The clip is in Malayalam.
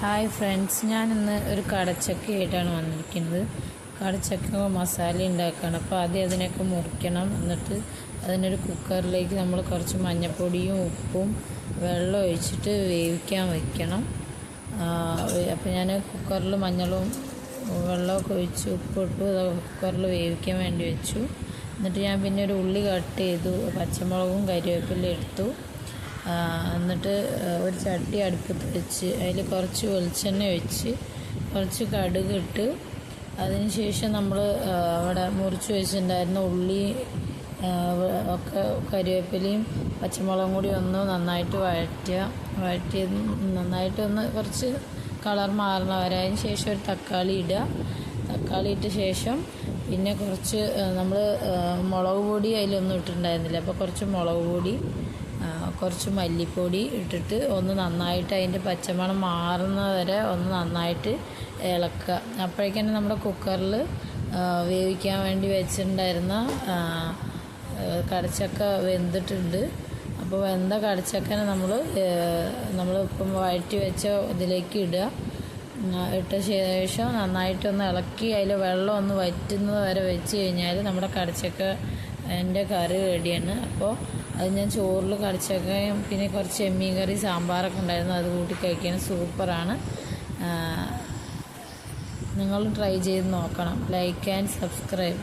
ഹായ് ഫ്രണ്ട്സ് ഞാനിന്ന് ഒരു കടച്ചക്കയായിട്ടാണ് വന്നിരിക്കുന്നത്. കടച്ചക്ക മസാല ഉണ്ടാക്കുകയാണ് അപ്പോൾ ആദ്യം അതിനൊക്കെ മുറിക്കണം. എന്നിട്ട് അതിനൊരു കുക്കറിലേക്ക് നമ്മൾ കുറച്ച് മഞ്ഞൾപ്പൊടിയും ഉപ്പും വെള്ളം ഒഴിച്ചിട്ട് വേവിക്കാൻ വയ്ക്കണം അപ്പോൾ ഞാൻ കുക്കറിൽ മഞ്ഞളും വെള്ളമൊക്കെ ഒഴിച്ച് ഉപ്പിട്ടു അത് കുക്കറിൽ വേവിക്കാൻ വേണ്ടി വെച്ചു. എന്നിട്ട് ഞാൻ പിന്നെ ഒരു ഉള്ളി കട്ട് ചെയ്തു. പച്ചമുളകും കരിവേപ്പിലയും എടുത്തു. എന്നിട്ട് ഒരു ചട്ടി അടുപ്പത്ത് വെച്ച് അതിൽ കുറച്ച് വെളിച്ചെണ്ണ ഒഴിച്ച് കുറച്ച് കടുക് ഇട്ട് അതിന് ശേഷം നമ്മൾ അവിടെ മുറിച്ച് വെച്ചിട്ടുണ്ടായിരുന്ന ഉള്ളി ഒക്കെ കരിവേപ്പിലയും പച്ചമുളകും കൂടി ഒന്ന് നന്നായിട്ട് വഴറ്റുക. വഴറ്റി നന്നായിട്ട് ഒന്ന് കുറച്ച് കളർ മാറണ ശേഷം ഒരു തക്കാളി ഇടുക. തക്കാളി ഇട്ട ശേഷം പിന്നെ കുറച്ച് നമ്മൾ മുളക് പൊടി അതിലൊന്നും ഇട്ടിട്ടുണ്ടായിരുന്നില്ല. അപ്പോൾ കുറച്ച് മുളക് പൊടി കുറച്ച് മല്ലിപ്പൊടി ഇട്ടിട്ട് ഒന്ന് നന്നായിട്ട് അതിന്റെ പച്ചമണം മാറുന്ന വരെ ഒന്ന് നന്നായിട്ട് ഇളക്കുക. അപ്പോഴേക്കന്നെ നമ്മുടെ കുക്കറിൽ വേവിക്കാൻ വേണ്ടി വെച്ചിട്ടുണ്ടായിരുന്ന കടച്ചക്ക വെന്തിട്ടുണ്ട്. അപ്പോൾ വെന്ത കടച്ചക്കനെ നമ്മൾ ഇപ്പം വഴറ്റി വെച്ച ഇതിലേക്ക് ഇടുക. ഇട്ട ശേഷം നന്നായിട്ടൊന്ന് ഇളക്കി അതിൽ വെള്ളം ഒന്ന് വറ്റുന്നത് വരെ വെച്ച് കഴിഞ്ഞാൽ നമ്മുടെ കടച്ചക്ക എന്റെ കറി റെഡിയാണ്. അപ്പോൾ അത് ഞാൻ ചോറിൽ കടച്ചക്കയും പിന്നെ കുറച്ച് എമ്മീൻ കറി സാമ്പാറൊക്കെ ഉണ്ടായിരുന്നു. അത് കൂട്ടി കഴിക്കാൻ സൂപ്പറാണ്. നിങ്ങൾ ട്രൈ ചെയ്ത് നോക്കണം. Like and subscribe.